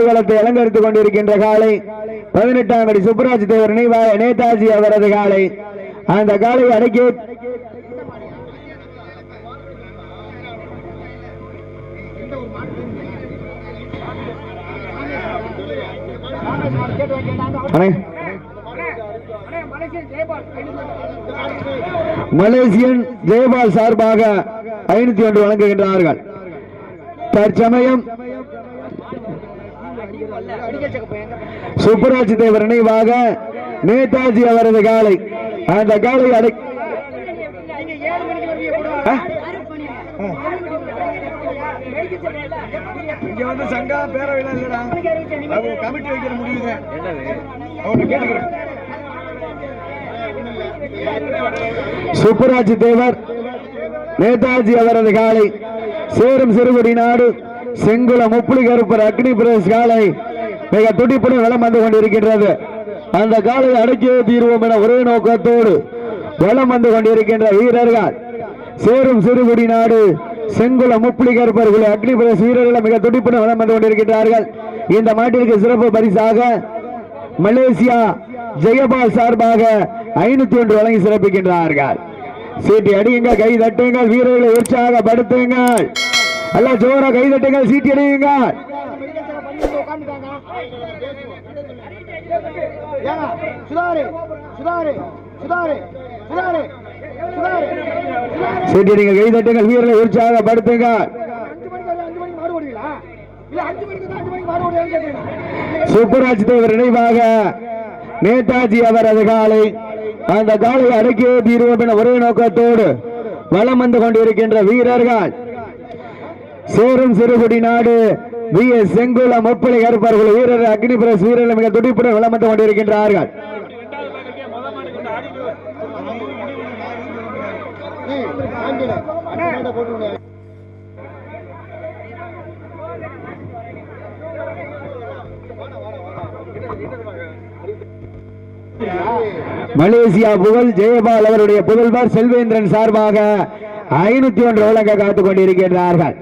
ஆடுகளத்தை அலங்கரித்துக் கொண்டிருக்கின்ற காலை பதினெட்டாம் அடி சுப்ராஜ் தேவர் நேதாஜி அவரது காலை. அந்த காலை அடக்கி மலேசியன் ஜெயபால் சார்பாக ஐநூத்தி ஒன்று வழங்குகின்றார்கள். தற்சமயம் சுப்பராஜ் தேவர் நினைவாக நேதாஜி அவரது காலை அந்த காலை அடை? இங்க வந்து சங்கா பேரவைலாம் இல்லடா. அவங்க கமிட்டி வைக்கிற முடியுங்க அவனை கேட்டுக்கிறேன். சுப்பராஜ் தேவர் நேதாஜி அவரது காலை சேரும் சிறுகுடி நாடு செங்குளம் முப்புளி கருப்பர் அக்னி பிரதேஷ் காலை மிக துடிப்புடன் வளம் வந்து கொண்டிருக்கின்றது. அந்த காலை அடக்கியே தீர்வோம் என ஒரே நோக்கத்தோடு வலம் வந்து கொண்டிருக்கின்ற வீரர்கள். சேரும் சிறுகுடி நாடு செங்குல முப்பிளி கருப்பர்கள் அக்னி பிரதேச வீரர்கள் மிக துடிப்புடன் வளம் வந்து கொண்டிருக்கின்றார்கள். இந்த மாட்டிற்கு சிறப்பு பரிசாக மலேசியா ஜெயபால் சார்பாக ஐநூத்தி ஒன்று வழங்கி சிறப்பிக்கின்றார்கள். சீட்டி அடியுங்கள் கை தட்டுங்கள் வீரர்களை உற்சாகப்படுத்துங்கள். அல்ல ஜோரா கை தட்டுங்கள் சீட்டி அடியுங்கள். ஏங்க சுதாரு சுதாரு சுதாரு சுதாரு சுதாரு சீட்டி அடிங்கள் கை தட்டுங்கள் வீரர்களை ஓடுவீங்கன்னு கேட்டேன் சுப்பராஜ் தேவர் நினைவாக நேதாஜி அவரது காலை அந்த காலை அடக்கியே தீர்வோம் என ஒரே நோக்கத்தோடு வலம் வந்து கொண்டிருக்கின்ற வீரர்கள். சேரும் சிறுகுடி நாடு வி எஸ் செங்குளம் முப்பளை கருப்பார்கள். வீரர் அக்னி பிரஸ் வீரர்கள் மிக துடிப்புடன் விளம்பரம் கொண்டிருக்கின்றார்கள். மலேசியா புகழ் ஜெயபால் அவருடைய புதல்வர் செல்வேந்திரன் சார்பாக ஐநூத்தி ஒன்று வழங்க காத்துக் கொண்டிருக்கின்றார்கள்.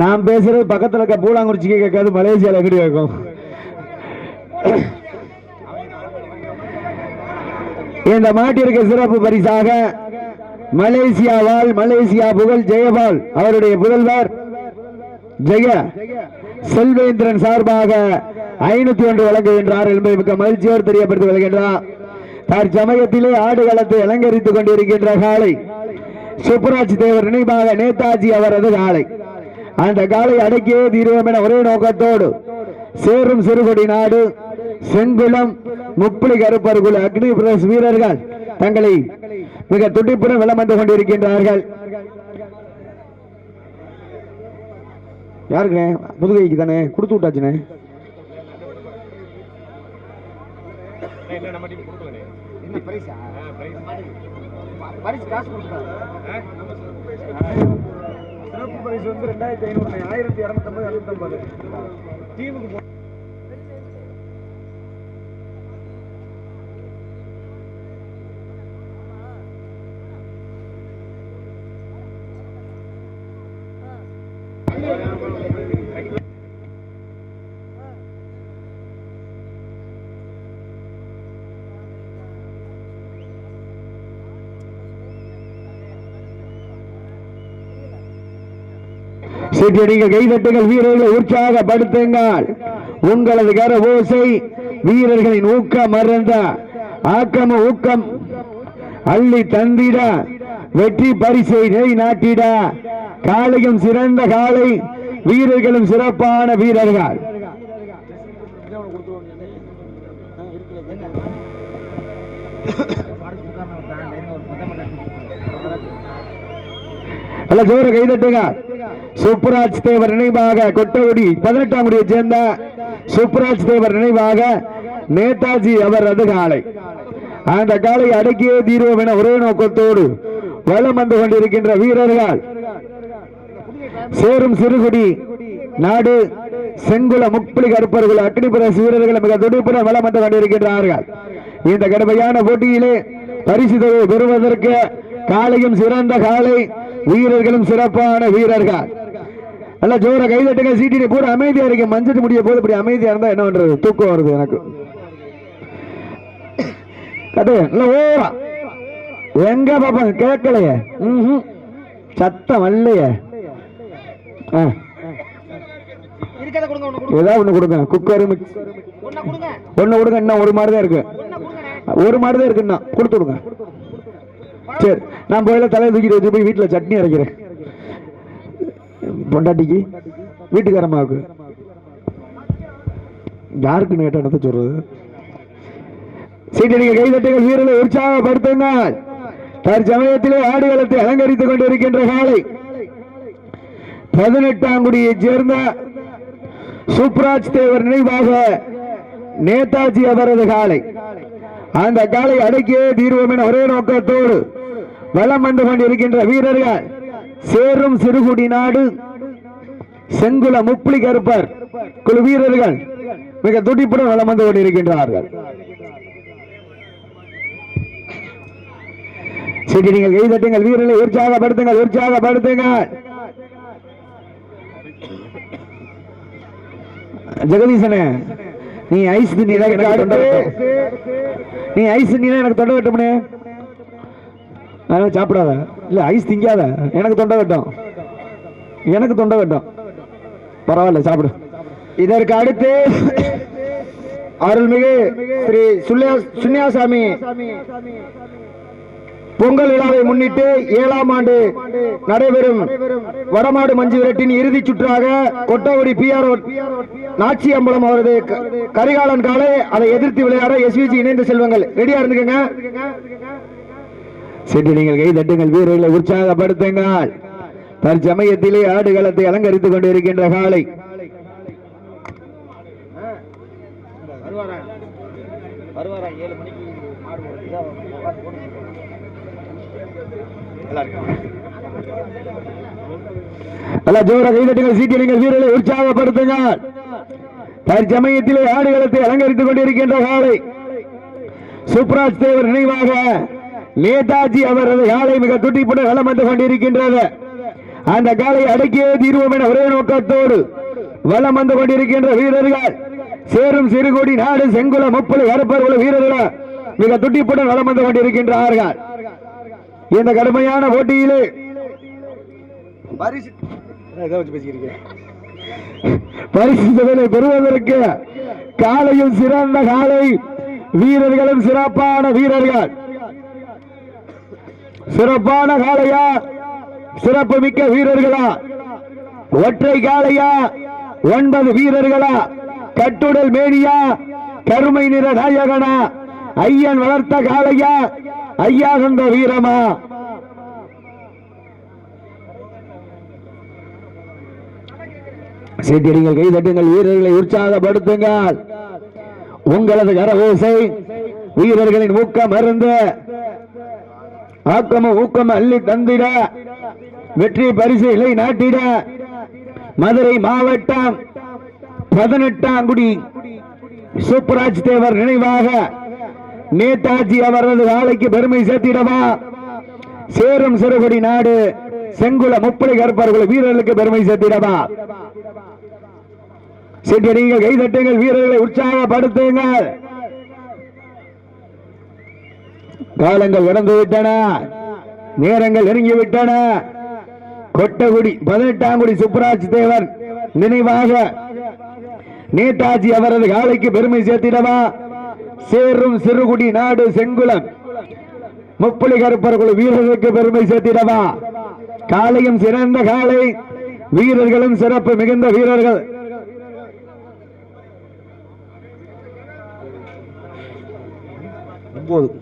நாம் பேசுறது பக்கத்தில் இருக்க பூலாங்குறிச்சிக்கு கேட்காது மலேசியாவில் எப்படி கேட்கும்? இந்த மாட்டிற்கு சிறப்பு பரிசாக மலேசியாவால் மலேசியா புகழ் ஜெயபால் அவருடைய புதல்வர் ஜெய செல்வேந்திரன் சார்பாக ஐநூத்தி ஒன்று வழங்குகின்றார். என்பதை மிக்க மகிழ்ச்சியோடு தெரியப்படுத்தி வருகின்றார் தற்சமயத்திலே ஆடுகளத்தை அலங்கரித்துக் கொண்டிருக்கின்ற காலை சுப்பராஜ் தேவர் நினைவாக நேதாஜி அவரது காலை. அந்த காலை அடக்கியே தீர்வோம் என ஒரே நோக்கத்தோடு சேரும் சிறுகுடி நாடு செங்குளம் முப்புளி கருப்பர்கள் அக்னி பிரதேச வீரர்கள் தங்களை மிக துடிப்புடன் விளம் வந்து கொண்டிருக்கின்றார்கள். யாருக்குண்ணே? புதுகைக்கு தானே? கொடுத்து விட்டாச்சுண்ணே. என்ன பரிசா? காசு கொடுக்குறாங்க வயசு வந்து ரெண்டாயிரத்தி ஐநூறு ஆயிரத்தி இரநூத்தம்பது இரநூத்தம்பது டீமுக்கு சீட்டடிகள் கைதட்டுங்கள் வீரர்களை உற்சாகப்படுத்துங்கள். உங்களது கர ஓசை வீரர்களின் ஊக்கம் மறந்த ஆக்கம ஊக்கம் அள்ளி தந்திட வெற்றி பரிசை நெய் நாட்டிட காளையும் சிறந்த காளை வீரர்களும் சிறப்பான வீரர்கள். அல்ல ஜோர கைதட்டுங்க. சுப்ராஜ் தேவர் நினைவாக கொட்டகுடி பதினெட்டாம் குடியை சேர்ந்த சுப்ராஜ் தேவர் நினைவாக நேதாஜி அவர் அது காலை. அந்த காலை அடக்கியே தீர்வோம் என ஒரே நோக்கத்தோடு வலம் வந்து கொண்டிருக்கின்ற வீரர்கள். சேரும் சிறுகுடி நாடு செங்குல முப்புலி கருப்பர்கள் அக்னிபுர வீரர்கள் மிக துடிப்புடன் வலம் வந்து கொண்டிருக்கின்றார்கள். இந்த கடுமையான போட்டியிலே பரிசு தொகை பெறுவதற்கு காலையும் சிறந்த காலை வீரர்களும் சிறப்பான வீரர்கள். நல்ல ஜோர கைதட்டுங்க சீட்டி பூரா அமைதியா இருக்கு மஞ்சள் முடிய போது இப்படி அமைதியா இருந்தா என்ன பண்றது? தூக்கம் வருது எனக்கு. கட்டு நல்ல ஓரா எங்க பாப்பாங்க கேட்கலையே. ம்ஹும். சத்தம் வரலையே. ஆ. ஏதாவது ஒண்ணு கொடுங்க. குக்கர் மிக்ஸ் ஒண்ணு கொடுங்க. இன்னும் ஒரு மாடு தான் இருக்கு ஒரு மாடு தான் இருக்கு இன்னும். கொடுத்து விடுங்க. சரி நான் போயில தலையை தூக்கிட்டு வச்சு போய் வீட்டில் சட்னி அரைக்கிறேன். பொண்டாட்டிக்கு வீட்டுக்காரம்மாவுக்கு. யாருக்குன்னு கேட்ட என்னத்த சொல்றது சீட்டடிக்க கைதட்டுகள் வீரர்களை உற்சாகப்படுத்துங்கள். தற்சமயத்திலே ஆடுகளத்தை அலங்கரித்துக் கொண்டிருக்கின்ற காலை பதினெட்டாம் குடியை சேர்ந்த சுப்ராஜ் தேவர் நினைவாக நேதாஜி அவரது காலை அந்த காலை அடக்கியே தீர்வோம் என ஒரே நோக்கத்தோடு வலம் வந்து கொண்டிருக்கின்ற வீரர்கள். சேரும் சிறுகுடி நாடு. செங்குல முப்புளி கருப்பர் குழு வீரர்கள் மிக துடிப்புடன் வளம் வந்து கொண்டிருக்கின்றார்கள். சரி நீங்கள் கைதட்டுங்கள் வீரர்களை உற்சாகப்படுத்துங்கள் உற்சாகப்படுத்துங்கள். ஜெகதீசனே நீ ஐஸ் தண்ணீரா எனக்கு நீ ஐஸ் நீ எனக்கு தொண்டை வெட்டும்னே அதனால் சாப்பிடாத. இல்லை ஐஸ் திங்காத. எனக்கு தொண்டை வெட்டும். எனக்கு தொண்டை வெட்டும். பரவாயில்ல சாப்பிடு. இதற்கு அடுத்து அருள்மிகு ஸ்ரீ சுல்யா சுன்யாசாமி பொங்கல் விழாவை முன்னிட்டு ஏழாம் ஆண்டு நடைபெறும் வடமாடு மஞ்சு விரட்டின் இறுதி சுற்றாக கொட்டகுடி பிஆர் நாச்சி அம்பலம் அவரது க- கரிகாலன் காலை அதை எதிர்த்து விளையாட எஸ்விஜி இணைந்த செல்வங்கள். ரெடியா இருந்துக்கங்க? சரி நீங்கள் கை தட்டுங்கள் வீரர்களை உற்சாகப்படுத்துங்கள். தற்சமயத்திலே ஆடுகளத்தை அலங்கரித்துக் கொண்டிருக்கின்ற காலை வருவாரா வருவாரா ஏழு ஜோர கைதட்டுங்கள் சீட்டிடுங்கள் வீரர்களை உற்சாகப்படுத்துங்கள். தற்சமயத்திலே ஆடுகளத்தை அலங்கரித்துக் கொண்டிருக்கின்ற காலை சுப்ராஜ் தேவர் நினைவாக நேதாஜி அவரது காலை மிக துட்டிப்புடன் வலம் வந்து கொண்டிருக்கின்றது. அந்த காலை அடக்கியே தீர்வோம் என ஒரே நோக்கத்தோடு வலம் வந்து கொண்டிருக்கின்ற வீரர்கள். சேரும் சிறுகோடி நாடு செங்குல முப்பது கருப்பர் உள்ள வீரர்கள் மிக துட்டிப்புடன் வலம் வந்து கொண்டிருக்கின்றார்கள். இந்த கடுமையான போட்டியிலே பரிசு தொகையை பெறுவதற்கு காலையில் சிறந்த காலை வீரர்களும் சிறப்பான வீரர்கள். சிறப்பான காளையா? சிறப்பு மிக்க வீரர்களா? ஒற்றை காளையா? ஒன்பது வீரர்களா? கட்டுடல் மேனியா? கருமை நிற நாயகனா? ஐயன் வளர்த்த காளையா? ஐயா சொந்த வீரமா? சீட்டிடுங்கள் கைதட்டுங்கள் வீரர்களை உற்சாகப்படுத்துங்கள். உங்களது கரவோசை வீரர்களின் ஊக்கம் அருந்து ஆக்கம ஊக்கம் அள்ளி தந்திட. வெற்றி பரிசுகளை நாட்டிட. மதுரை மாவட்டம் பதினெட்டாம் குடி. சூப்பராஜ் தேவர் நினைவாக நேதாஜி அவரது வேலைக்கு பெருமை சேர்த்திடவா? சேரும் சிறுகுடி நாடு செங்குல முப்படை கருப்பர்கள் வீரர்களுக்கு பெருமை சேர்த்திடவா? சென்றீங்கள் கைதட்டுங்கள் வீரர்களை உற்சாகப்படுத்துங்கள். காலங்கள் கடந்து விட்டன. நேரங்கள் நெருங்கி விட்டன. கொட்டகுடி பதினெட்டாம் குடி சுப்ராஜ் தேவர் நினைவாக நேதாஜி அவரது காலைக்கு பெருமை சேர்த்திடவா? சேரும் சிறுகுடி நாடு செங்குளம். முப்பளி கருப்பர்கள் வீரர்களுக்கு பெருமை சேர்த்திடவா? காலையும் சிறந்த காலை வீரர்களும் சிறப்பு மிகுந்த வீரர்கள். ஒன்பது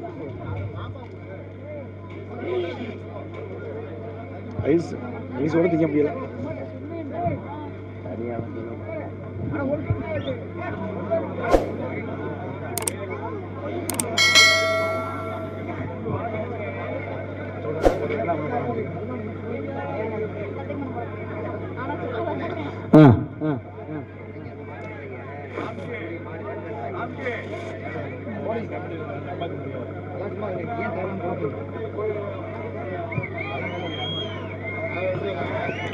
ஐஸ் ஐஸோட திங்க முடியல ஆ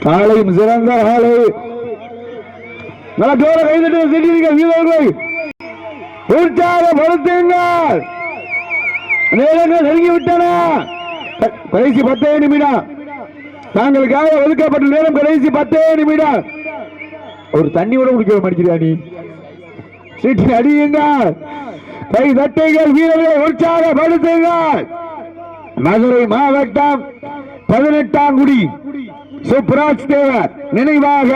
காலையும் சிறந்த காலை நல்ல தோற கைதட்டு திடீர்க வீரர்களை உற்சாகப்படுத்துங்கள். நேரங்கள் நெருங்கி விட்டன கடைசி பத்தே நிமிடம். தாங்களுக்காக ஒதுக்கப்பட்ட நேரம் கடைசி பத்தே நிமிடம். ஒரு தண்ணி கூட குடிக்க மாட்டேங்கிறியா நீ? சீட்டி அடியுங்கள். கை தட்டுங்கள். வீரர்களை உற்சாகப்படுத்துங்கள். மதுரை மாவட்டம் பதினெட்டாம் குடி. சுப்ராஜ் தேவர் நினைவாக.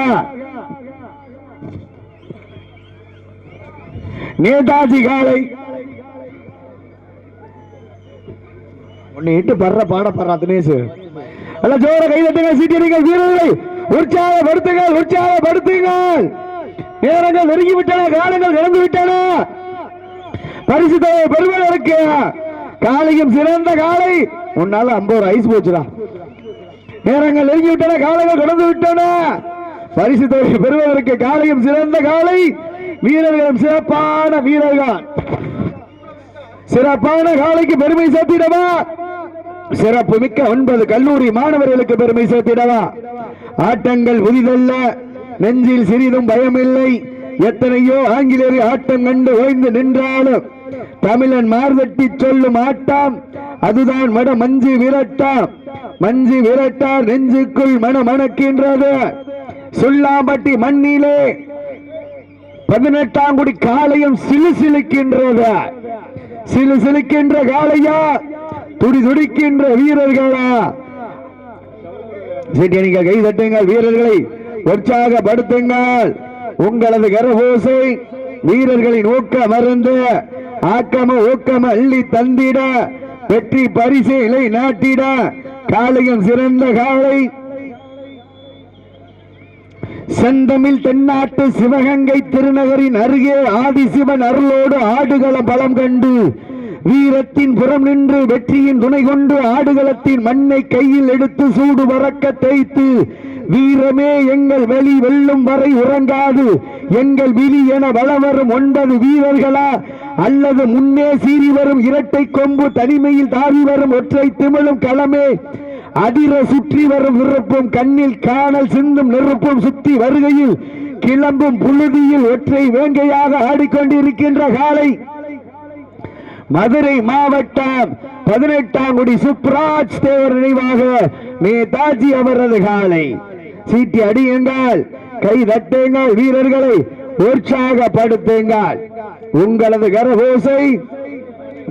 நேதாஜி காலை. உன்னை இட்டு படுற பாட படுற தினேஷ். அல்ல ஜோர கைதட்டுங்க சீட்டியடிங்கள் வீரர்களை உற்சாகப்படுத்துங்கள் உற்சாகப்படுத்துங்கள். நேரங்கள் நெருங்கி விட்டன காலங்கள் நடந்து விட்டன பரிசு தொகை பெறுவதற்கு காலையும் சிறந்த காலை. உன்னால ஐம்பது ஐஸ் போச்சுடா. நேரங்கள் நெருங்கி விட்டன காலங்கள் கடந்து விட்டன. பரிசு தொகை பெறுவதற்கு காலையும் சிறந்த காலை வீரர்களும் சிறப்பான வீரர்கள். சிறப்பான காலைக்கு பெருமை சேர்த்திடவா? சிறப்பு மிக்க ஒன்பது கல்லூரி மாணவர்களுக்கு பெருமை சேர்த்திடவா? ஆட்டங்கள் புதிதல்ல நெஞ்சில் சிறிதும் பயமில்லை. எத்தனையோ ஆங்கிலேயர் ஆட்டம் கண்டு ஓய்ந்து நின்றாலும் தமிழன் மார்தட்டி சொல்லும் ஆட்டம் அதுதான் மன மஞ்சு விரட்டா மஞ்சு விரட்டார் நெஞ்சுக்குள் மன மணக்கின்றது. சுல்லாம்பட்டி மண்ணிலே பதினெட்டாம் குடி காலையும் சிலு சிலுக்கின்றது சிலு சிலுக்கின்ற காளையா? துடி துடிக்கின்ற வீரர்களா? நீங்கள் கை தட்டுங்கள் வீரர்களை உற்சாகப்படுத்துங்கள். உங்களது கரபோசை வீரர்களின் ஊக்கம் மருந்து ஆக்கம ஊக்கம் அள்ளி தந்திட. வெற்றி பரிசு இலை நாட்டிட காளையும் சிறந்த காளை. செந்தமிழ் தென்னாட்டு சிவகங்கை திருநகரின் அருகே ஆதிசிவன் அருளோடு ஆடுகளம் பலம் கண்டு. வீரத்தின் புறம் நின்று வெற்றியின் துணை கொண்டு ஆடுகளத்தின் மண்ணை கையில் எடுத்து சூடு பறக்க தேய்த்து வீரமே எங்கள் வெளி வெல்லும் வரை உறங்காது. எங்கள் விழி என வளவரும் ஒன்பது வீரர்களா அல்லது முன்னே சீறி வரும் இரட்டை கொம்பு தனிமையில் தாவி வரும் ஒற்றை திமிழும் களமே. அதிர சுற்றி வரும் விருப்பும் கண்ணில் காணல் சிந்தும் நெருப்பும் சுத்தி வருகையில் கிளம்பும் புழுதியில் ஒற்றை வேங்கையாக ஆடிக்கொண்டிருக்கின்ற காலை. மதுரை மாவட்டம் பதினெட்டாம் குடி சுப்ராஜ் தேவர் நினைவாக நேதாஜி அவரது காலை. சீட்டி அடியுங்கள் கை தட்டுங்கள் வீரர்களை. உற்சாகப்படுத்துங்கள். உங்களது கரகோசை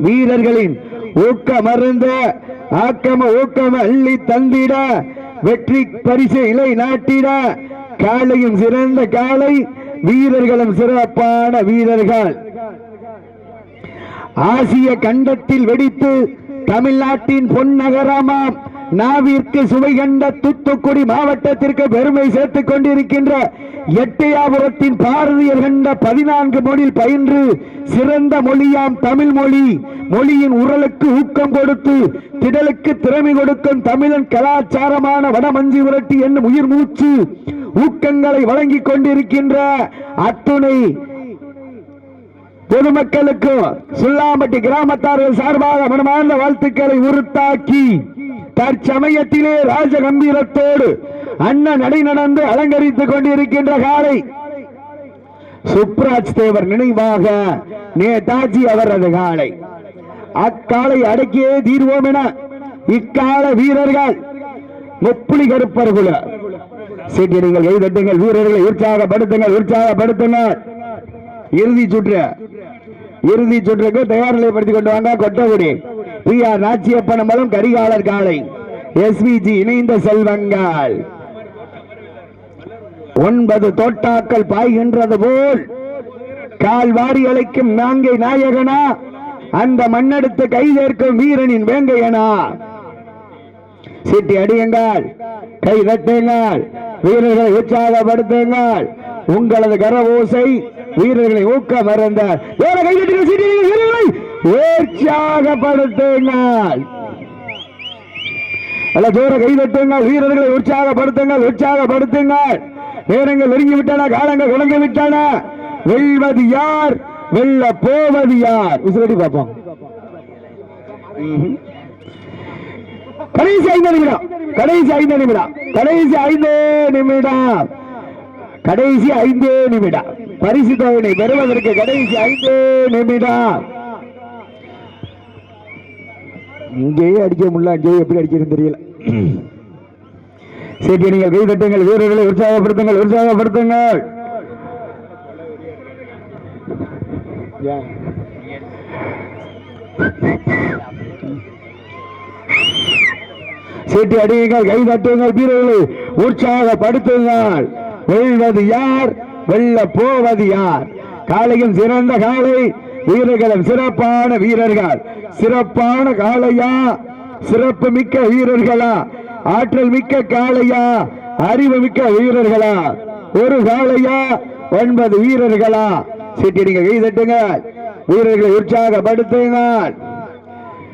வீரர்களின் ஊக்கமருந்த ஆக்கம ஊக்கம அள்ளி தந்திட வெற்றி பரிசு இலை நாட்டிட காலையும் சிறந்த காலை வீரர்களும் சிறப்பான வீரர்கள். ஆசிய கண்டத்தில் வெடித்து தமிழ்நாட்டின் பொன்னகரமாம் நாவிற்கு சுவை கண்ட தூத்துக்குடி மாவட்டத்திற்கு பெருமை சேர்த்துக் கொண்டிருக்கின்ற எட்டையாபுரத்தின் பாரதியர் கண்ட பதினான்கு மொழியில் பயின்று சிறந்த மொழியாம் தமிழ் மொழி. மொழியின் உரலுக்கு ஊக்கம் கொடுத்து திடலுக்கு திறமை கொடுக்கும் தமிழன் கலாச்சாரமான வடமஞ்சி விரட்டி என்னும் உயிர் மூச்சு ஊக்கங்களை வழங்கிக் கொண்டிருக்கின்ற அத்துணை பொதுமக்களுக்கும் சுல்லாம்பட்டி கிராமத்தார்கள் சார்பாக மனமார்ந்த வாழ்த்துக்களை உறுத்தாக்கி தற்சமயத்திலே ராஜ கம்பீரத்தோடு அண்ணன் நடை நடந்து அலங்கரித்துக் கொண்டிருக்கின்ற காலை. சுப்ராஜ் தேவர் நினைவாக நேதாஜி அவரது காலை. அக்காலை அடக்கியே தீர்வோம் என இக்கால வீரர்கள் முப்புலி கருப்பர்குல சீட்டி நீங்கள் கைதட்டுங்கள் வீரர்களை உற்சாகப்படுத்துங்கள் உற்சாகப்படுத்துங்கள். இறுதி சுற்று. இறுதி சுற்றுக்கு தயார் நிலைப்படுத்திக் கொண்டு வாங்க கொட்டகுடி. பி ஆர் நாச்சியப்பனம்பலம் கரிகாலர் காலை. எஸ்விஜி இணைந்த செல்வங்கள். ஒன்பது தோட்டாக்கள் பாய்கின்றது போல். கால்வாரி அழைக்கும் நாங்கை நாயகனா அந்த மண்ணெடுத்து கைதேர்க்கும் வீரனின் வேங்கையனா. சீட்டி அடியுங்கள். கை தட்டுங்கள். வீரர்களை உற்சாகப்படுத்துங்கள். உங்களது கரவோசை வீரர்களை ஊக்க மறந்த கை உற்சாகப்படுத்துங்கள். அல்ல தூர கை தட்டுங்கள். வீரர்களை உற்சாகப்படுத்துங்கள். உற்சாகப்படுத்துங்கள். நேரங்கள் நெருங்கி விட்டன காலங்கள் உணங்கி விட்டன வெல்வது யார்? வெல்ல போவது யார்? விசிலடி பார்ப்போம் கடைசி ஐந்து நிமிடம். கடைசி ஐந்து நிமிடம். கடைசி ஐந்து நிமிடம். கடைசி ஐந்து நிமிடம். பரிசு தொகையினை பெறுவதற்கு கடைசி ஐந்து நிமிடம். இங்கேயே அடிக்க முடியல அங்கேயே எப்படி அடிக்கிறது தெரியல. சரி நீங்கள் கை தட்டுங்கள் வீரர்களை உற்சாகப்படுத்துங்கள் உற்சாகப்படுத்துங்கள். சீட்டி அடியுங்கள் கை தட்டுங்கள் வீரர்களை உற்சாகப்படுத்துங்கள். வெல்வது யார்? வெல்ல போவது யார்? காளையும் சிறந்த காளை வீரர்களும் சிறப்பான வீரர்கள். சிறப்பான காலையா சிறப்பு மிக்க வீரர்களா? ஆற்றல் மிக்க காளையா? அறிவு மிக்க வீரர்களா? ஒரு காளையா? ஒன்பது வீரர்களா? சீட்டிடுங்க கை தட்டுங்கள். வீரர்களை உற்சாகப்படுத்துங்கள்.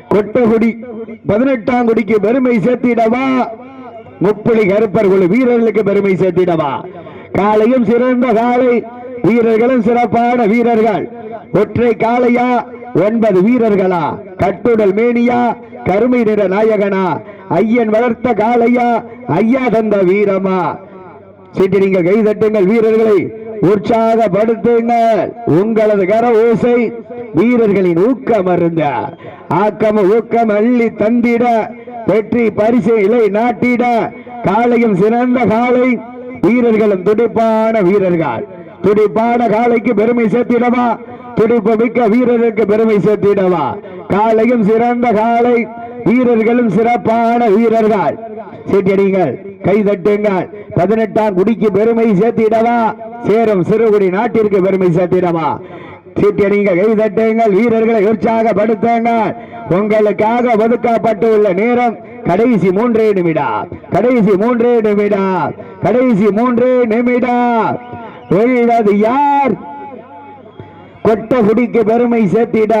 கொட்டகுடி பதினெட்டாம் குடிக்கு பெருமை சேர்த்திடவா? முப்பளி கருப்பர் குழு வீரர்களுக்கு பெருமை சேர்த்திடவா? காலையும் சிறந்த காலை வீரர்களும் சிறப்பான வீரர்கள். ஒற்றை காளையா? ஒன்பது வீரர்களா? கட்டுடல் மேனியா? கருமை நிற நாயகனா? ஐயன் வளர்த்த காளையா? ஐயா தந்த வீரமா? சீட்டு நீங்கள் கைதட்டுங்கள் வீரர்களை உற்சாகப்படுத்துங்கள். உங்களது கர ஓசை வீரர்களின் ஊக்கம் அருந்த ஆக்கம் ஊக்கம் அள்ளி தந்திட வெற்றி பரிசு இலை நாட்டிட காலையும் சிறந்த காலை வீரர்களும் துடிப்பான வீரர்கள். துடிப்பான காலைக்கு பெருமை சேர்த்திடவா? துடிப்பு மிக்க வீரருக்கு பெருமை சேர்த்திடவா? காலையும் சிறந்த காலை வீரர்களும் சிறப்பான வீரர்கள். சீட்டடிங்கள் கை தட்டுங்கள். பதினெட்டாம் குடிக்கு பெருமை சேர்த்திடவா? சேரும் சிறுகுடி நாட்டிற்கு பெருமை சேர்த்திடவா? சீட்டடிங்க கை தட்டுங்கள் வீரர்களை உற்சாகப்படுத்துங்கள். உங்களுக்காக ஒதுக்கப்பட்டுள்ள நேரம் கடைசி மூன்றே நிமிடம். கடைசி மூன்றே நிமிடம். கடைசி மூன்றே நிமிடம். வெல்வது யார்? கொட்ட குடிக்கு பெருமை சேர்த்திட.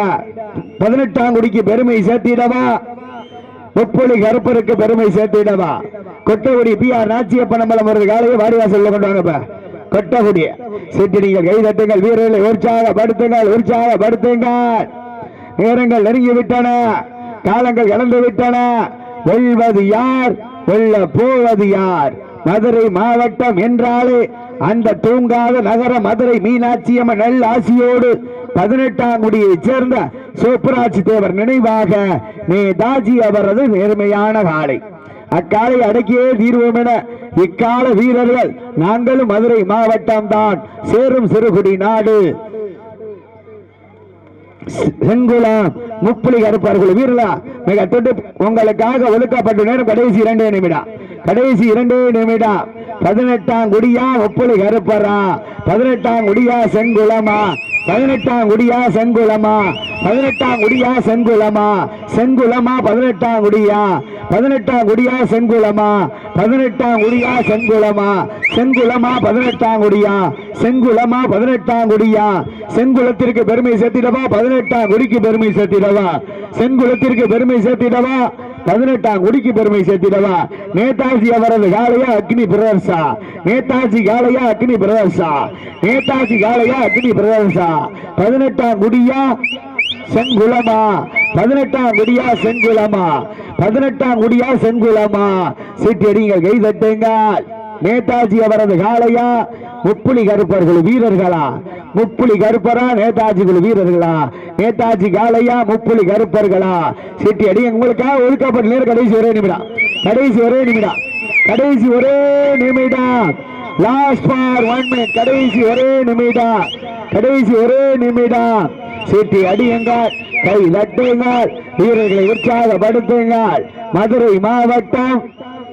பதினெட்டாம் குடிக்கு பெருமை சேர்த்திடவா? முப்பொழி கருப்பருக்கு பெருமை சேர்த்திடவா? கொட்டகுடி பி ஆர் நாச்சியப்பனம்பலம் ஒரு காலையை வாரிவாசல்ல கொண்டு வாங்கப்ப கொட்டகுடி சீட்டு நீங்கள் கை தட்டுங்கள் வீரர்களை உற்சாகப்படுத்துங்கள் உற்சாகப்படுத்துங்கள். நேரங்கள் நெருங்கி விட்டன காலங்கள் இழந்து விட்டன வெல்வது யார்? வெல்ல போவது யார்? மதுரை மாவட்டம் என்றாலே அந்த தூங்காத நகர மதுரை மீனாட்சி அம்மன் நல் ஆசியோடு பதினெட்டாம் குடியைச் சேர்ந்த சோப்புராட்சி தேவர் நினைவாக நேதாஜி அவரது நேர்மையான காலை. அக்காலை அடக்கியே தீர்வோம் என இக்கால வீரர்கள் நாங்களும் மதுரை மாவட்டம் தான். சேரும் சிறுகுடி நாடு. செங்குளம் முப்புலி கருப்பார்கள் வீரலா மிக தொட்டு உங்களுக்காக ஒழுக்கப்பட்ட நேரம் கடைசி இரண்டே நிமிடம். கடைசி இரண்டே நிமிடம். பதினெட்டாம் குடியா முப்புலி கருப்பரா பதினெட்டாம் குடியா செங்குளமா பதினெட்டாம் குடியா செங்குளமா? பதினெட்டாம் குடியா செங்குளமா? செங்குளமா பதினெட்டாம் குடியா? பதினெட்டாம் குடியா செங்குளமா? பதினெட்டாம் குடியா செங்குளமா? செங்குளமா பதினெட்டாம் குடியா? செங்குளமா பதினெட்டாம் குடியா? செங்குளத்திற்கு பெருமை சேர்த்திடவா? பதினெட்டாம் குடிக்கு பெருமை சேர்த்திடவா? செங்குளத்திற்கு பெருமை சேர்த்திடவா? பதினெட்டாம் குடிக்கு பெருமை சேர்த்திடவா? நேதாஜி அவரது காலையா அக்னி பிரதர்சா. நேதாஜி காலையா அக்னி பிரதர்சா. நேதாஜி காலையா அக்னி பிரதர்சா. பதினெட்டாம் குடியா செங்குளமா? பதினெட்டாம் குடியா செங்குளமா? பதினெட்டாம் குடியா செங்குளமா? சீட்டடிங்க கை தட்டுங்கள். நேதாஜி அவரது காளையா? முப்புலி கருப்பர்கள் வீரர்களா? முப்புலி கருப்பரா? நேதாஜி வீரர்களா? நேதாஜி காளையா? முப்புலி கருப்பர்களா? சிட்டி அடி உங்களுக்காக ஒதுக்கப்பட்ட நேரம் கடைசி ஒரே நிமிடம். கடைசி ஒரே நிமிடம். கடைசி ஒரே நிமிடம். லாஸ்ட் ஃபார் ஒன் மினிட் கடைசி ஒரே நிமிடம். கடைசி ஒரே நிமிடம். சீட்டி அடியுங்கள். கை தட்டுங்கள். வீரர்களை உற்சாகப்படுத்துங்கள். மதுரை மாவட்டம்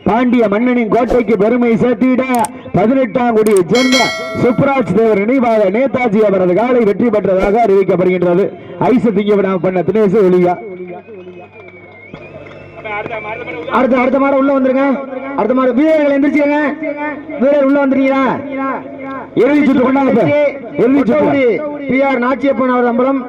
பாண்டிய மன்னனின் கோட்டைக்கு பெருமை சேர்த்திட பதினெட்டாம் குடியைச் சேர்ந்த சுப்ராஜ் தேவர் நினைவாக நேதாஜி அவரது காலை வெற்றி பெற்றதாக அறிவிக்கப்படுகின்றது. ஐசு திங்க விடாம பண்ண தினேசு ஒளியா. அடுத்த அடுத்த மாடம் உள்ள வந்துருங்க. அடுத்த மாடம் வீரர்கள் எந்திரிச்சுங்க வீரர் உள்ள வந்துருங்களா இறுதி சுற்று கொண்டாங்க. இறுதி சுற்று. பி ஆர் நாச்சியப்பன் அவர் அம்பலம்.